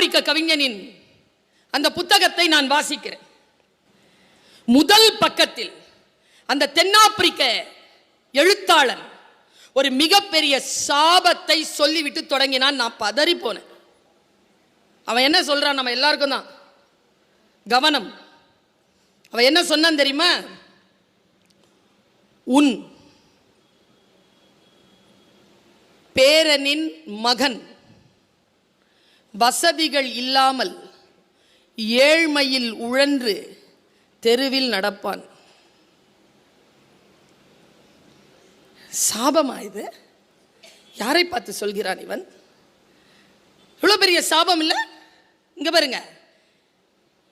ஆப்பிரிக்க கவிஞனின் அந்த புத்தகத்தை நான் வாசிக்கிறேன். முதல் பக்கத்தில் அந்த தென்னாப்பிரிக்க எழுத்தாளர் ஒரு மிகப்பெரிய சாபத்தை சொல்லிவிட்டு தொடங்கினான். நான் பதறி போனேன். அவன் என்ன சொல்றான் நம்ம எல்லாருக்கும் தான். கவனம். அவன் என்ன சொன்னான் தெரியுமா? உன் பேரனின் மகன். வசதிகள் இல்லாமல் ஏழ்மையில் உழன்று தெருவில் நடப்பான். சாபமா இது? யாரை பார்த்து சொல்கிறான் இவன்? இவ்வளோ பெரிய சாபம் இல்லை? இங்கே பாருங்க.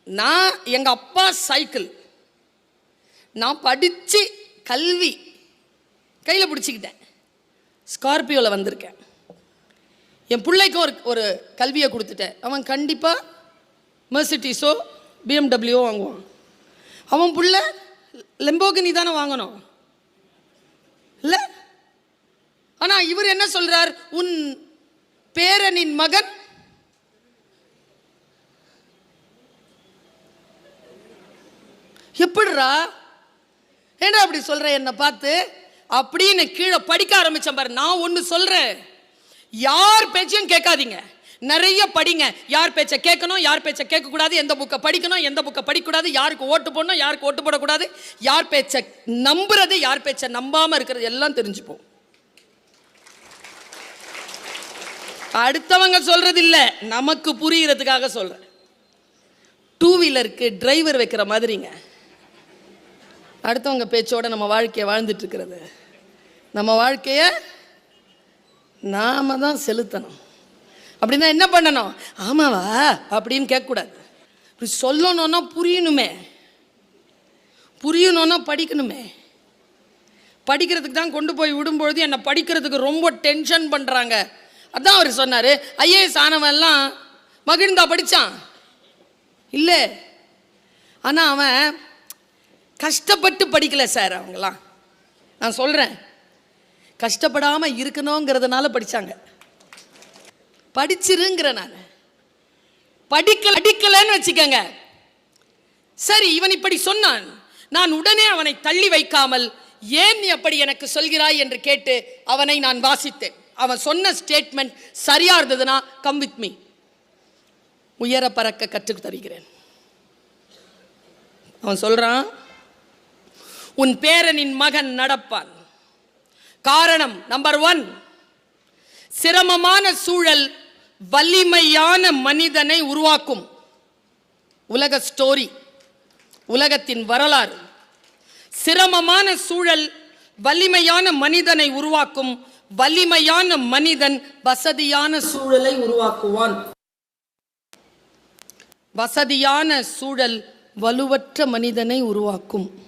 நான் எங்கள் அப்பா சைக்கிள். நான் படித்து கல்வி கையில் பிடிச்சிக்கிட்டேன். ஸ்கார்பியோவில் வந்திருக்கேன். என் பிள்ளைக்கும் ஒரு ஒரு கல்வியை கொடுத்துட்டேன். அவன் கண்டிப்பாக மெர்சிட்டிஸோ பிஎம்டபிள்யூ வாங்குவான். அவன் பிள்ளை லெம்போகினி தானே வாங்கணும். இல்லை? ஆனால் இவர் என்ன சொல்கிறார் உன் பேரனின் மகன் எப்படிரா ஏன்டா அப்படி சொல்கிற என்னை பார்த்து அப்படின்னு கீழே படிக்க ஆரம்பித்தேன் பாரு. நான் ஒன்று சொல்கிறேன் யார் பேச்சையும் கேட்காதீங்க. நிறைய படிங்க. யார் பேச்சை கேட்கணும் யார் பேச்சை கேட்கக்கூடாது எந்த புக்கை படிக்கணும் எந்த புக்கை படிக்கக்கூடாது யாருக்கு ஓட்டு போடணும் யாருக்கு ஓட்டு போடக்கூடாது யார் பேச்சை நம்புறது யார் பேச்சை நம்பாம இருக்கிறது எல்லாம் தெரிஞ்சுப்போம். அடுத்தவங்க சொல்றது இல்ல நமக்கு புரியறதுக்காக சொல்றேன். டூ வீலருக்கு டிரைவர் வைக்கிற மாதிரிங்க. அடுத்தவங்க பேச்சோட நம்ம வாழ்க்கையை வாழ்ந்துட்டு இருக்கிறது. நம்ம வாழ்க்கையை நாம தான் செலுத்தணும். அப்படின்னா என்ன பண்ணணும்? ஆமாவா? அப்படின்னு கேட்கக்கூடாது. இப்படி சொல்லணும்னா புரியணுமே. புரியணும்னா படிக்கணுமே. படிக்கிறதுக்கு தான் கொண்டு போய் விடும்பொழுது என்னை படிக்கிறதுக்கு ரொம்ப டென்ஷன் பண்ணுறாங்க அதான் அவர் சொன்னார். ஐஏஎஸ் ஆனவன்லாம் மகிழ்ந்தா படித்தான் இல்லை. ஆனால் அவன் கஷ்டப்பட்டு படிக்கல சார் அவங்களாம் நான் சொல்கிறேன் கஷ்டப்படாமல் இருக்கணுங்கிறதுனால படித்தாங்க படிச்சிருங்கிற நான். படிக்க அடிக்கலன்னு வச்சுக்கோங்க. சரி இவன் இப்படி சொன்னான். நான் உடனே அவனை தள்ளி வைக்காமல் ஏன் அப்படி எனக்கு சொல்கிறாய்? என்று கேட்டு அவனை நான் வாசித்தேன். அவன் சொன்ன ஸ்டேட்மெண்ட் சரியா இருந்ததுன்னா கம் வித் மீ உயர பறக்க கற்றுக் தருகிறேன். அவன் சொல்றான் உன் பேரனின் மகன் நடப்பான். காரணம் நம்பர் ஒன் சிரமமான சூழல் வலிமையான மனிதனை உருவாக்கும். உலக ஸ்டோரி உலகத்தின் வரலாறு. சிரமமான சூழல் வலிமையான மனிதனை உருவாக்கும். வலிமையான மனிதன் வசதியான சூழலை உருவாக்குவான். வசதியான சூழல் வலுவற்ற மனிதனை உருவாக்கும்.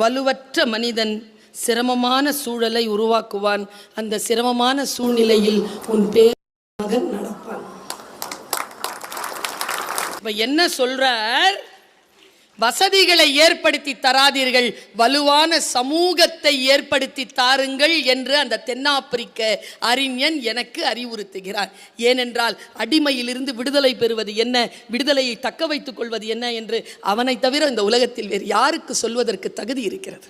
வலுவற்ற மனிதன் சிரமமான சூழலை உருவாக்குவான். அந்த சிரமமான சூழ்நிலையில் உன் பேர் மகன் நடப்பான். இப்ப என்ன சொல்றார்? வசதிகளை ஏற்படுத்தி தராதீர்கள். வலுவான சமூகத்தை ஏற்படுத்தி தாருங்கள் என்று அந்த தென்னாப்பிரிக்க அறிஞன் எனக்கு அறிவுறுத்துகிறார். ஏனென்றால் அடிமையிலிருந்து விடுதலை பெறுவது என்ன? விடுதலையை தக்க வைத்துக் கொள்வது என்ன? என்று அவனை தவிர இந்த உலகத்தில் வேறு யாருக்கு சொல்வதற்கு தகுதி இருக்கிறது?